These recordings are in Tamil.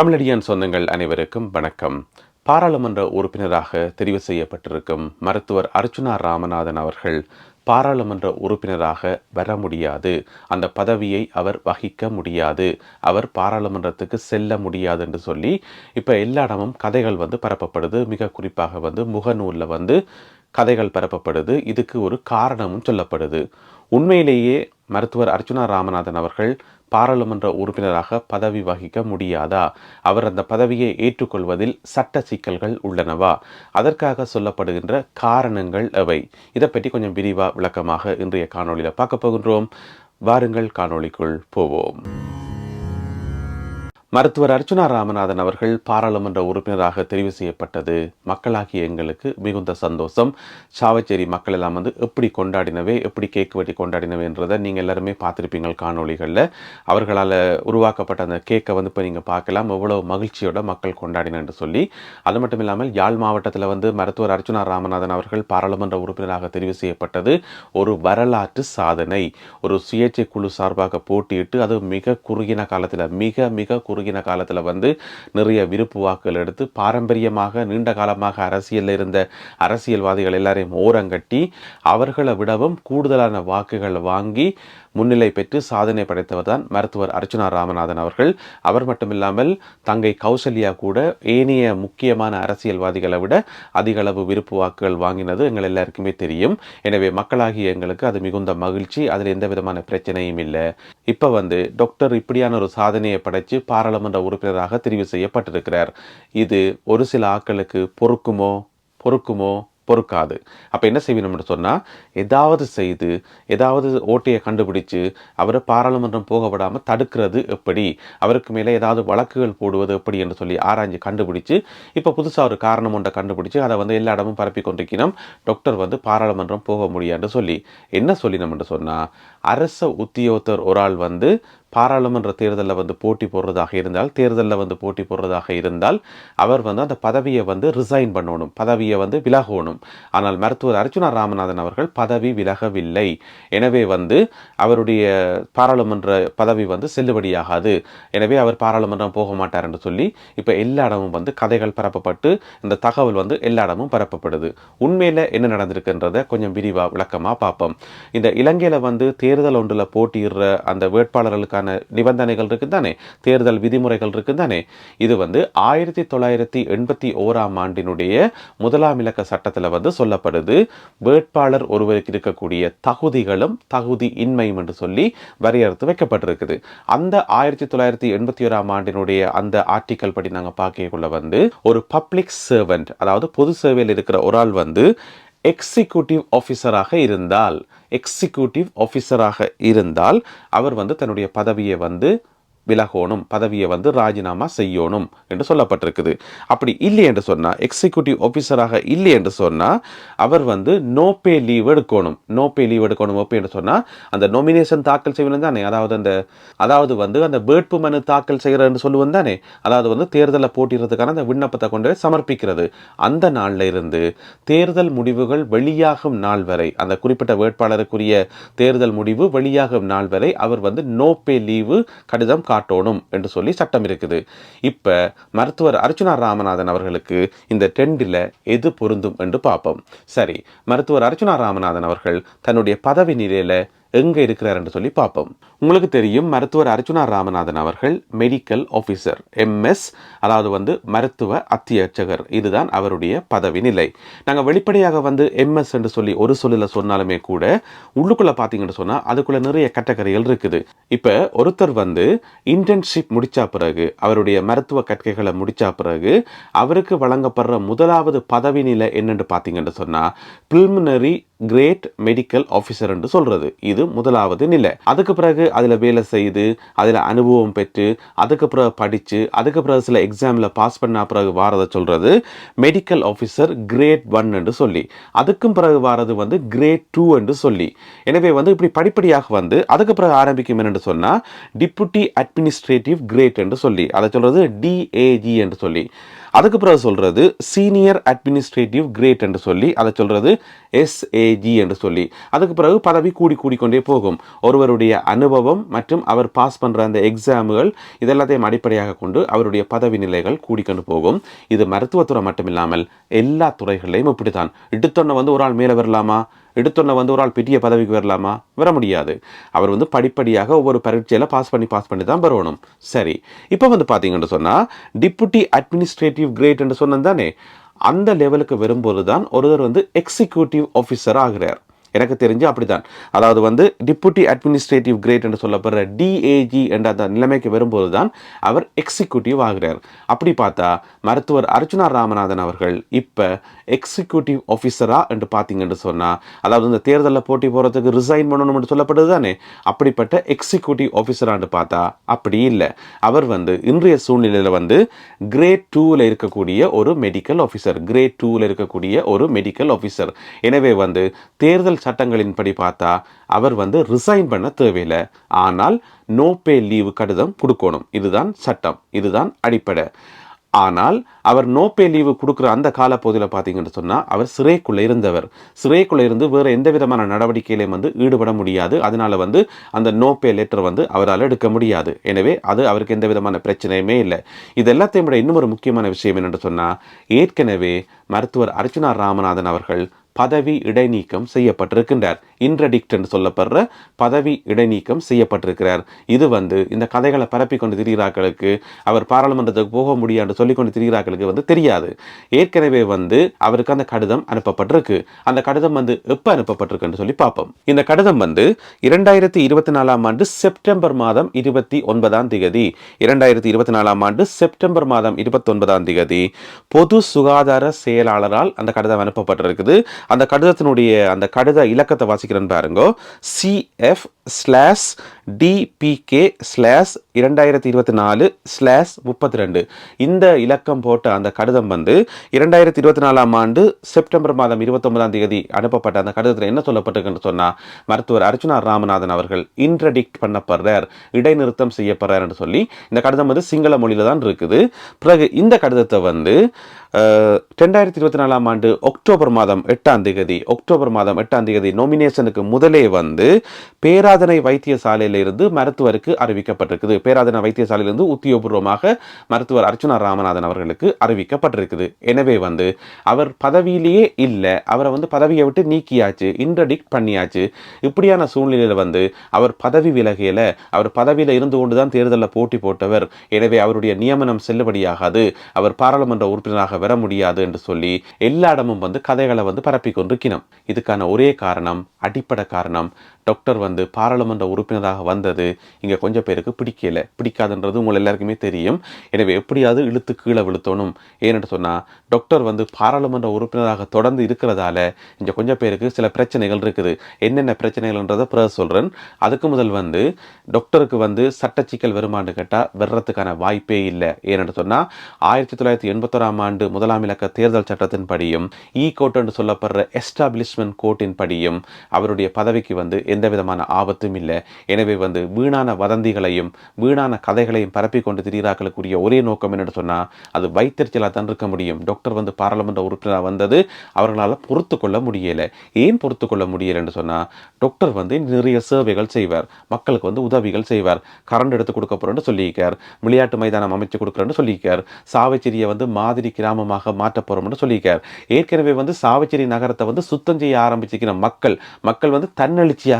தமிழடியான் சொந்தங்கள் அனைவருக்கும் வணக்கம். பாராளுமன்ற உறுப்பினராக தெரிவு செய்யப்பட்டிருக்கும் மருத்துவர் அர்ச்சுனா ராமநாதன் அவர்கள் பாராளுமன்ற உறுப்பினராக வர முடியாது. அந்த பதவியை அவர் வகிக்க முடியாது. அவர் பாராளுமன்றத்துக்கு செல்ல முடியாது என்று சொல்லி இப்போ எல்லா இடமும் கதைகள் வந்து பரப்பப்படுது. மிக குறிப்பாக வந்து முகநூலில் வந்து கதைகள் பரப்பப்படுது. இதுக்கு ஒரு காரணமும் சொல்லப்படுது. உண்மையிலேயே மருத்துவர் அர்ச்சுனா ராமநாதன் அவர்கள் பாராளுமன்ற உறுப்பினராக பதவி வகிக்க முடியாதா? அவர் அந்த பதவியை ஏற்றுக்கொள்வதில் சட்ட சிக்கல்கள் உள்ளனவா? அதற்காக சொல்லப்படுகின்ற காரணங்கள் எவை? இதை பற்றி கொஞ்சம் விரிவாக விளக்கமாக இன்றைய காணொளியில் பார்க்க போகின்றோம். வாருங்கள் காணொளிக்குள் போவோம். மருத்துவர் அர்ச்சுனா ராமநாதன் அவர்கள் பாராளுமன்ற உறுப்பினராக தெரிவு செய்யப்பட்டது. மக்களாகிய எங்களுக்கு மிகுந்த சந்தோஷம். சாவச்சேரி மக்கள் எல்லாம் வந்து எப்படி கொண்டாடினவே எப்படி கேக் வெட்டி கொண்டாடினவேன்றதை நீங்கள் எல்லாருமே பார்த்துருப்பீங்க காணொளிகளில். அவர்களால் உருவாக்கப்பட்ட அந்த கேக்கை வந்து இப்போ நீங்கள் பார்க்கலாம். எவ்வளோ மகிழ்ச்சியோட மக்கள் கொண்டாடினு சொல்லி. அது மட்டும் இல்லாமல் யாழ் மாவட்டத்தில் வந்து மருத்துவர் அர்ச்சுனா ராமநாதன் அவர்கள் பாராளுமன்ற உறுப்பினராக தெரிவு செய்யப்பட்டது. ஒரு வரலாற்று சாதனை. ஒரு சுயேட்சை குழு சார்பாக போட்டியிட்டு அது மிக குறுகின காலத்தில் மிக மிக குறு குறுகின காலத்தில் வந்து நிறைய விருப்பு வாக்குகள் எடுத்து பாரம்பரியமாக நீண்ட காலமாக அரசியலில் இருந்த அரசியல்வாதிகள் எல்லாரையும் ஓரங்கட்டி அவர்களை விடவும் கூடுதலான வாக்குகள் வாங்கி முன்னிலை பெற்று சாதனை படைத்தவர் தான் மருத்துவர் அர்ச்சுனா ராமநாதன் அவர்கள். அவர் மட்டுமில்லாமல் தங்கை கௌசல்யா கூட ஏனைய முக்கியமான அரசியல்வாதிகளை விட அதிக அளவு விருப்பு வாக்குகள் வாங்கினது எங்கள் எல்லாருக்குமே தெரியும். எனவே மக்களாகிய எங்களுக்கு அது மிகுந்த மகிழ்ச்சி அதில் எந்த விதமான பிரச்சனையும் இல்லை. இப்போ வந்து டாக்டர் இப்படியான ஒரு சாதனையை படைச்சு பாராளுமன்ற உறுப்பினராக தெரிவு செய்யப்பட்டிருக்கிறார். இது ஒரு சில ஆக்களுக்கு பொறுக்குமோ பொறுக்குமோ பொறுக்காது. அப்போ என்ன செய்யணும்னு சொன்னால் ஏதாவது செய்து ஏதாவது ஓட்டையை கண்டுபிடிச்சு அவரை பாராளுமன்றம் போக விடாமல் தடுக்கிறது எப்படி? அவருக்கு மேலே ஏதாவது வழக்குகள் போடுவது எப்படி என்று சொல்லி ஆராய்ஞ்சு கண்டுபிடிச்சு இப்போ புதுசாக ஒரு காரணம் ஒன்றை கண்டுபிடிச்சு அதை வந்து எல்லா இடமும் பரப்பி கொண்டிருக்கணும். டாக்டர் வந்து பாராளுமன்றம் போக முடியாது சொல்லி. என்ன சொல்லினோம்னு சொன்னால் அரச உத்தியோகத்தர் ஒரு ஆள் வந்து பாராளுமன்ற தேர்தலில் வந்து போட்டி போடுறதாக இருந்தால் தேர்தலில் வந்து போட்டி போடுறதாக இருந்தால் அவர் வந்து அந்த பதவியை வந்து ரிசைன் பண்ணணும் பதவியை வந்து விலகணும். ஆனால் மருத்துவர் அர்ச்சுனா ராமநாதன் அவர்கள் பதவி விலகவில்லை. எனவே வந்து அவருடைய பாராளுமன்ற பதவி வந்து செல்லுபடியாகாது. எனவே அவர் பாராளுமன்றம் போக மாட்டார் என்று சொல்லி இப்போ எல்லா இடமும் வந்து கதைகள் பரப்பப்பட்டு இந்த தகவல் வந்து எல்லா இடமும் பரப்பப்படுது. உண்மையில் என்ன நடந்திருக்குன்றதை கொஞ்சம் விரிவாக விளக்கமாக பார்ப்போம். இந்த இலங்கையில் வந்து தேர்தல் ஒன்றில் போட்டியிடுற அந்த வேட்பாளர்களுக்கான நிபந்தனைகள் இருக்குது தானே தேர்தல் விதிமுறைகள் இருக்குது தானே இது வந்து ஆயிரத்தி தொள்ளாயிரத்தி எண்பத்தி ஓராம் ஆண்டினுடைய முதலாம் இலக்க சட்டத்தில் வந்து சொல்லப்படுது. வேட்பாளர் ஒருவருக்கு இருக்கக்கூடிய தகுதிகளும் தகுதி இன்மையும் என்று சொல்லி வரையறுத்து வைக்கப்பட்டிருக்குது. அந்த ஆயிரத்தி தொள்ளாயிரத்தி எண்பத்தி ஓராம் ஆண்டினுடைய அந்த ஆர்டிக்கல் படி நாங்கள் பார்க்கக்குள்ள வந்து ஒரு பப்ளிக் சர்வெண்ட் அதாவது பொது சேவையில் இருக்கிற ஒரு ஆள் வந்து எக்ஸிக்யூட்டிவ் ஆஃபீஸராக இருந்தால் எக்ஸிக்யூட்டிவ் ஆஃபீஸராக இருந்தால் அவர் வந்து தன்னுடைய பதவியை வந்து விலகணும் பதவியை வந்து ராஜினாமா செய்யணும் என்று சொல்லப்பட்டிருக்குது. அப்படி இல்லை என்று சொன்னால் எக்ஸிக்யூட்டிவ் ஆஃபீஸராக இல்லை என்று சொன்னால் அவர் வந்து நோ பே லீவ் எடுக்கணும். நோ பே லீவ் எடுக்கணும் ஓப்பே என்று சொன்னால் அந்த நோமினேஷன் தாக்கல் செய்யணும் தானே. அதாவது அந்த அதாவது வந்து அந்த வேட்பு மனு தாக்கல் செய்கிறன்னு சொல்லுவோம் தானே. அதாவது வந்து தேர்தலில் போட்டிடுறதுக்கான அந்த விண்ணப்பத்தை கொண்டு சமர்ப்பிக்கிறது. அந்த நாளில் இருந்து தேர்தல் முடிவுகள் வெளியாகும் நாள் வரை அந்த குறிப்பிட்ட வேட்பாளருக்குரிய தேர்தல் முடிவு வெளியாகும் நாள் வரை அவர் வந்து நோ பே லீவு கடிதம் காட்டணும் என்று சொல்லி சட்டம் இருக்குது. இப்போ மருத்துவர் அர்ச்சுனா ராமநாதன் அவர்களுக்கு இந்த டெண்டில் எது பொருந்தும் என்று பார்ப்போம். சரி மருத்துவர் அர்ச்சுனா ராமநாதன் அவர்கள் தன்னுடைய பதவி நிலையில் எங்கே இருக்கிறார் என்று சொல்லி பார்ப்போம். உங்களுக்கு தெரியும் மருத்துவர் அர்ஜுனா ராமநாதன் அவர்கள் மெடிக்கல் ஆஃபீஸர் எம்எஸ் அதாவது வந்து மருத்துவ அத்தியட்சகர். இதுதான் அவருடைய பதவி நிலை. நாங்கள் வெளிப்படையாக வந்து எம்எஸ் என்று சொல்லி ஒரு சொல்லில் சொன்னாலுமே கூட உள்ளுக்குள்ளே பார்த்தீங்கன்னு சொன்னால் அதுக்குள்ளே நிறைய கட்டக்கரைகள் இருக்குது. இப்போ ஒருத்தர் வந்து இன்டர்ன்ஷிப் முடித்தா பிறகு அவருடைய மருத்துவ கற்கைகளை முடித்தா பிறகு அவருக்கு வழங்கப்படுற முதலாவது பதவி நிலை என்னென்று பார்த்தீங்கன்னு சொன்னால் பில்மினரி கிரேட் மெடிக்கல் ஆஃபீஸர் என்று சொல்றது. இது முதலாவது நிலை. அதுக்கு பிறகு அதில் வேலை செய்து அதில் அனுபவம் பெற்று அதுக்கு பிறகு படித்து அதுக்கு பிறகு சில எக்ஸாமில் பாஸ் பண்ண பிறகு வாரதை சொல்றது மெடிக்கல் ஆஃபீஸர் கிரேட் ஒன் என்று சொல்லி. அதுக்கும் பிறகு வாரது வந்து கிரேட் டூ என்று சொல்லி. எனவே வந்து இப்படி படிப்படியாக வந்து அதுக்கு பிறகு ஆரம்பிக்கும் என்று சொன்னால் டிப்யூட்டி அட்மினிஸ்ட்ரேட்டிவ் கிரேட் என்று சொல்லி. அதை சொல்றது டிஏஜி என்று சொல்லி. அதுக்கு பிறகு சொல்கிறது சீனியர் அட்மினிஸ்ட்ரேட்டிவ் கிரேட் என்று சொல்லி அதை சொல்கிறது எஸ்ஏஜி என்று சொல்லி. அதுக்கு பிறகு பதவி கூடி கூடிக்கொண்டே போகும். ஒருவருடைய அனுபவம் மற்றும் அவர் பாஸ் பண்ணுற அந்த எக்ஸாமுகள் இதெல்லாத்தையும் அடிப்படையாக கொண்டு அவருடைய பதவி நிலைகள் கூடிக்கொண்டு போகும். இது மருத்துவத்துறை மட்டுமில்லாமல் எல்லா துறைகளிலையும் இப்படித்தான். எடுத்தொன்ன வந்து ஒரு ஆள் மேலே வரலாமா? எடுத்தொன்ன வந்து ஒரு ஆள் பெரிய பதவிக்கு வரலாமா? வர முடியாது. அவர் வந்து படிப்படியாக ஒவ்வொரு பரீட்சையில் பாஸ் பண்ணி பாஸ் பண்ணி தான் வரணும். சரி. இப்போ வந்து பார்த்தீங்கன்னு சொன்னால் டிப்யூட்டி அட்மினிஸ்ட்ரேட்டிவ் கிரேட் என்று சொன்னது தானே அந்த லெவலுக்கு வரும்போது தான் ஒருவர் வந்து எக்ஸிக்யூட்டிவ் ஆஃபீஸர் ஆகிறார். எனக்கு தெரிஞ்சு அப்படிதான் அதாவது வந்து டிப்யூட்டி அட்மினிஸ்ட்ரேட்டிவ் கிரேட் என்று சொல்லப்படுற டிஏஜி என்ற அந்த நிலைமைக்கு வரும்போது தான் அவர் எக்ஸிக்யூட்டிவ் ஆகிறார். அப்படி பார்த்தா மருத்துவர் அர்ஜுனா ராமநாதன் அவர்கள் இப்போ எக்ஸிக்யூட்டிவ் ஆஃபீஸரா என்று பார்த்தீங்கன்னு சொன்னால் அதாவது இந்த தேர்தலில் போட்டி போகிறதுக்கு ரிசைன் பண்ணணும் என்று சொல்லப்படுது தானே அப்படிப்பட்ட எக்ஸிக்யூட்டிவ் ஆஃபீஸரான்னு பார்த்தா அப்படி இல்லை. அவர் வந்து இன்றைய சூழ்நிலையில் வந்து கிரேட் டூவில் இருக்கக்கூடிய ஒரு மெடிக்கல் ஆஃபீஸர் கிரேட் டூவில் இருக்கக்கூடிய ஒரு மெடிக்கல் ஆஃபீஸர் எனவே வந்து தேர்தல் சட்டங்களின்படி பார்த்தா அவர் வந்து ரிசைன் பண்ண தேவையில்லை. ஆனால் நோ பே லீவு கடிதம் கொடுக்கணும். இதுதான் சட்டம். இதுதான் அடிப்படை. ஆனால் அவர் நோ பே லீவு கொடுக்குற அந்த காலப்பகுதியில் பார்த்தீங்கன்னு சொன்னால் அவர் சிறைக்குள்ளே இருந்தவர். சிறைக்குள்ளே இருந்து வேறு எந்த விதமான நடவடிக்கையிலையும் வந்து ஈடுபட முடியாது. அதனால் வந்து அந்த நோ பே லெட்டர் வந்து அவரால் எடுக்க முடியாது. எனவே அது அவருக்கு எந்த விதமான பிரச்சனையுமே இல்லை. இது எல்லாத்தையும் விட இன்னும் ஒரு முக்கியமான விஷயம் என்னென்னு சொன்னால் ஏற்கனவே மருத்துவர் அர்ச்சனா ராமநாதன் அவர்கள் பதவி இடைநீக்கம் செய்யப்பட்டிருக்கின்றார். இன்ட்ரடிக்ட் என்று சொல்லப்படுற பதவி இடைநீக்கம் செய்யப்பட்டிருக்கிறார். இது வந்து இந்த கதைகளை பரப்பி கொண்டு திரிகிறாக்களுக்கு அவர் பாராளுமன்றத்துக்கு போக முடியாது சொல்லி கொண்டு திரிகிறாக்களுக்கு வந்து தெரியாது. ஏற்கனவே வந்து அவருக்கு அந்த கடிதம் அனுப்பப்பட்டிருக்கு. அந்த கடிதம் வந்து எப்போ அனுப்பப்பட்டிருக்குன்னு சொல்லி பார்ப்போம். இந்த கடிதம் வந்து இரண்டாயிரத்தி இருபத்தி நாலாம் ஆண்டு செப்டம்பர் மாதம் இருபத்தி ஒன்பதாம் திகதி இரண்டாயிரத்தி இருபத்தி நாலாம் ஆண்டு செப்டம்பர் மாதம் இருபத்தி ஒன்பதாம் திகதி பொது சுகாதார செயலாளரால் அந்த கடிதம் அனுப்பப்பட்டிருக்குது. அந்த கடிதத்தினுடைய அந்த கடித இலக்கத்தை வாசிக்கிறேன்னு பாருங்க. சிஎஃப் ஸ்லாஷ் டிபிகே ஸ்லாஷ் இரண்டாயிரத்தி இருபத்தி நாலு ஸ்லாஷ் முப்பத்தி ரெண்டு. இந்த இலக்கம் போட்ட அந்த கடிதம் வந்து இரண்டாயிரத்தி இருபத்தி நாலாம் ஆண்டு செப்டம்பர் மாதம் இருபத்தொன்பதாம் தேதி அனுப்பப்பட்ட அந்த கடிதத்தில் என்ன சொல்லப்பட்டிருக்குன்னு சொன்னால் மருத்துவர் அர்ச்சுனா ராமநாதன் அவர்கள் இன்ட்ரடிக்ட் பண்ணப்படுறார் இடைநிறுத்தம் செய்யப்படுறார் என்று சொல்லி இந்த கடிதம் வந்து சிங்கள மொழியில் தான் இருக்குது. பிறகு இந்த கடிதத்தை வந்து ரெண்டாயிரத்தி இருபத்தி நாலாம் ஆண்டு அக்டோபர் மாதம் எட்டாம் தேதி அக்டோபர் மாதம் எட்டாம் தேதி நோமினேஷனுக்கு முதலே வந்து பேராதனை வைத்தியசாலையிலிருந்து மருத்துவருக்கு அறிவிக்கப்பட்டிருக்குது. பேராதனை வைத்தியசாலையிலிருந்து உத்தியோகபூர்வமாக மருத்துவர் அர்ச்சுனா ராமநாதன் அவர்களுக்கு அறிவிக்கப்பட்டிருக்குது. எனவே வந்து அவர் பதவியிலேயே இல்லை. அவரை வந்து பதவியை விட்டு நீக்கியாச்சு இன்ட்ரடிக்ட் பண்ணியாச்சு. இப்படியான சூழ்நிலையில் வந்து அவர் பதவி விலகையில் அவர் பதவியில் இருந்து கொண்டு தான் தேர்தலில் போட்டி போட்டவர். எனவே அவருடைய நியமனம் செல்லுபடியாகாது. அவர் பாராளுமன்ற உறுப்பினராக வர முடியாது என்று சொல்லி எல்லா இடமும் வந்து கதைகளை வந்து பரப்பி கொண்டிருக்கணும் இதுக்கான ஒரே காரணம் அடிப்படை காரணம் டாக்டர் வந்து பாராளுமன்ற உறுப்பினராக வந்தது. இங்கே கொஞ்சம் பேருக்கு பிடிக்கல. பிடிக்காதுன்றது உங்கள் எல்லாருக்குமே தெரியும். எனவே எப்படியாவது இழுத்து கீழே விழுத்தணும். ஏன்னு சொன்னால் டாக்டர் வந்து பாராளுமன்ற உறுப்பினராக தொடர்ந்து இருக்கிறதால இங்கே கொஞ்சம் பேருக்கு சில பிரச்சனைகள் இருக்குது. என்னென்ன பிரச்சனைகள்ன்றதை பிறகு சொல்கிறேன் அதுக்கு முதல் வந்து டாக்டருக்கு வந்து சட்ட சிக்கல் வருமானு கேட்டால் வர்றதுக்கான வாய்ப்பே இல்லை. ஏன்னு சொன்னால் ஆயிரத்தி தொள்ளாயிரத்தி எண்பத்தோராம் ஆண்டு முதலாம் இலக்க தேர்தல் சட்டத்தின் படியும் e இ கோட் என்று சொல்லப்படுற எஸ்டாப்ளிஷ்மெண்ட் கோர்ட்டின் படியும் அவருடைய பதவிக்கு வந்து எந்த விதமான ஆபத்தும் இல்லை. எனவே வந்து வீணான வதந்திகளையும் வீணான கதைகளையும் பரப்பி கொண்டு திரிகிறாக்களுக்குரிய ஒரே நோக்கம் என்னென்னு சொன்னால் அது வைத்தறிச்சலாக தான் இருக்க முடியும். டாக்டர் வந்து பாராளுமன்ற உறுப்பினராக வந்தது அவர்களால் பொறுத்து கொள்ள முடியலை. ஏன் பொறுத்து கொள்ள முடியலைன்னு சொன்னால் டாக்டர் வந்து நிறைய சேவைகள் செய்வார். மக்களுக்கு வந்து உதவிகள் செய்வார். கரண்ட் எடுத்து கொடுக்க போகிறோன்னு சொல்லியிருக்கார். விளையாட்டு மைதானம் அமைச்சு கொடுக்குறேன்னு சொல்லியிருக்கார். சாவச்சேரியை வந்து மாதிரி கிராமமாக மாற்ற போகிறோம்னு சொல்லியிருக்கார். ஏற்கனவே வந்து சாவச்சேரி நகரத்தை வந்து சுத்தம் செய்ய ஆரம்பிச்சிருக்கிற மக்கள் மக்கள் வந்து தன்னெழுச்சியாக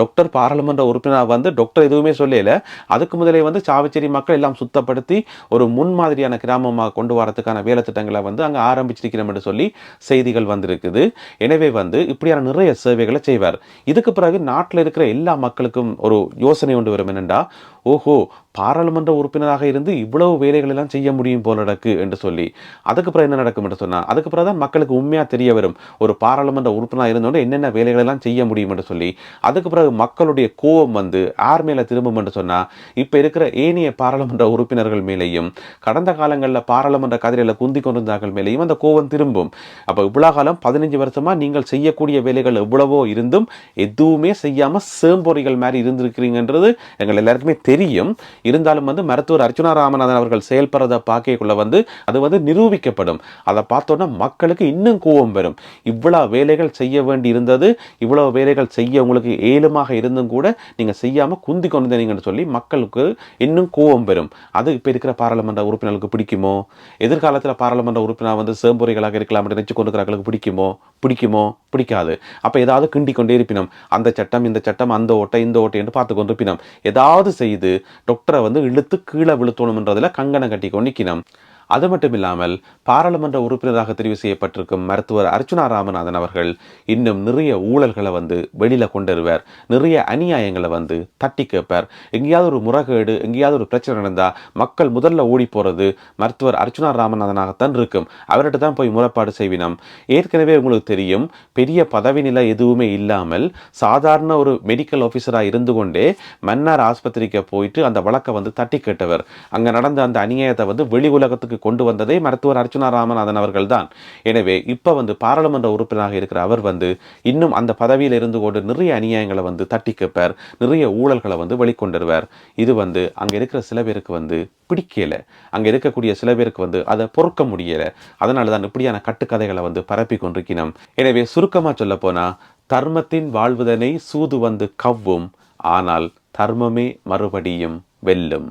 டாக்டர் பாராளுமன்ற உறுப்பினராக வந்து டாக்டர் எதுவுமே சொல்லல. அதுக்கு முதலே வந்து சாவச்சேரி மக்கள் எல்லாம் சுத்தப்படுத்தி ஒரு முன்மாதிரியான கிராமமாக கொண்டு வரதுக்கான வேலை திட்டங்களை வந்து அங்கே ஆரம்பிச்சிருக்கிறோம் என்று சொல்லி செய்திகள் வந்திருக்குது. எனவே வந்து இப்படியான நிறைய சேவைகளை செய்வார். இதுக்கு பிறகு நாட்டில் இருக்கிற எல்லா மக்களுக்கும் ஒரு யோசனை ஒன்று வரும் என்னென்னா ஓஹோ பாராளுமன்ற உறுப்பினராக இருந்து இவ்வளவு வேலைகள் எல்லாம் செய்ய முடியும் போல நடக்கு என்று சொல்லி. அதுக்கு பிறகு என்ன நடக்கும் என்று சொன்னால் அதுக்கு பிறகு தான் மக்களுக்கு உண்மையாக தெரிய வரும். ஒரு பாராளுமன்ற உறுப்பினராக இருந்தோட என்னென்ன வேலைகள் எல்லாம் செய்ய முடியும் என்று சொல்லி. அதுக்கு பிறகு மக்களுடைய கோபம் வந்து யார் மேலே திரும்பும் என்று சொன்னால் இப்போ இருக்கிற ஏனைய பாராளுமன்ற உறுப்பினர்கள் மேலேயும் கடந்த காலங்களில் பாராளுமன்ற கதிரையில் குந்தி கொண்டிருந்தார்கள் மேலேயும் அந்த கோபம் திரும்பும். அப்போ இவ்வளோ காலம் பதினஞ்சு வருஷமாக நீங்கள் செய்யக்கூடிய வேலைகள் எவ்வளவோ இருந்தும் எதுவுமே செய்யாமல் சேம்பொறிகள் மாதிரி இருந்திருக்கிறீங்கன்றது எங்கள் எல்லாருக்குமே தெரியும். இருந்தாலும் வந்து மருத்துவர் அர்ச்சுனா ராமநாதன் அவர்கள் செயல்படுறதை பார்க்கக்குள்ள வந்து அது வந்து நிரூபிக்கப்படும். அதை பார்த்தோன்னா மக்களுக்கு இன்னும் கோபம் வரும். இவ்வளோ வேலைகள் செய்ய வேண்டி இருந்தது இவ்வளோ வேலைகள் செய்ய உங்களுக்கு ஏழுமாக இருந்தும் கூட நீங்கள் செய்யாமல் குந்தி கொண்டு சொல்லி மக்களுக்கு இன்னும் கோபம் வரும். அது இப்போ இருக்கிற பாராளுமன்ற உறுப்பினர்களுக்கு பிடிக்குமோ? எதிர்காலத்தில் பாராளுமன்ற உறுப்பினர் வந்து சேம்புரைகளாக இருக்கலாம் அப்படின்னு நினைச்சு கொண்டிருக்கிறவர்களுக்கு பிடிக்குமோ? பிடிக்குமோ? பிடிக்காது. அப்போ ஏதாவது கிண்டி கொண்டே இருப்பினோம் அந்த சட்டம் இந்த சட்டம் அந்த ஓட்டை இந்த ஓட்டை என்று பார்த்து கொண்டிருப்பினோம் ஏதாவது செய்து டாக்டரை வந்து இழுத்து கீழே விழுத்தணும்ன்றதுல கங்கணம் கட்டி கொண்டு நிற்கணும் அது மட்டும் இல்லாமல் பாராளுமன்ற உறுப்பினராக தெரிவு செய்யப்பட்டிருக்கும் மருத்துவர் அர்ச்சுனா ராமநாதன் அவர்கள் இன்னும் நிறைய ஊழல்களை வந்து வெளியில் கொண்டுருவார் நிறைய அநியாயங்களை வந்து தட்டி கேட்பார். எங்கேயாவது ஒரு முறைகேடு எங்கேயாவது ஒரு பிரச்சனை நடந்தால் மக்கள் முதல்ல ஓடி போகிறது மருத்துவர் அர்ச்சுனா ராமநாதனாகத்தான் இருக்கும். அவர்கிட்ட தான் போய் முறைப்பாடு செய்வினோம். ஏற்கனவே உங்களுக்கு தெரியும் பெரிய பதவி நிலை எதுவுமே இல்லாமல் சாதாரண ஒரு மெடிக்கல் ஆஃபீஸராக இருந்து கொண்டே மன்னார் ஆஸ்பத்திரிக்கு போயிட்டு அந்த வழக்கை வந்து தட்டி கேட்டவர். அங்கே நடந்த அந்த அநியாயத்தை வந்து வெளி உலகத்துக்கு கொண்டு வந்ததே மருத்துவர் அர்ச்சுனா ராமநாதன் அவர்கள் தான் எனவே இப்போ வந்து பாராளுமன்ற உறுப்பினராக இருக்கிற அவர் வந்து இன்னும் அந்த பதவியில் இருந்து கொண்டு நிறைய அநியாயங்களை வந்து தட்டி கேட்பார் நிறைய ஊழல்களை வந்து வெளிக்கொண்டுருவார். இது வந்து அங்க இருக்கிற சில பேருக்கு வந்து பிடிக்கல. அங்க இருக்கக்கூடிய சில பேருக்கு வந்து அதை பொறுக்க முடியல. அதனால தான் இப்படியான கட்டுக்கதைகளை வந்து பரப்பி கொண்டிருக்கணும் எனவே சுருக்கமாக சொல்ல போனால் தர்மத்தின் வாழ்வுதனை சூது வந்து கவ்வும் ஆனால் தர்மமே மறுபடியும் வெல்லும்.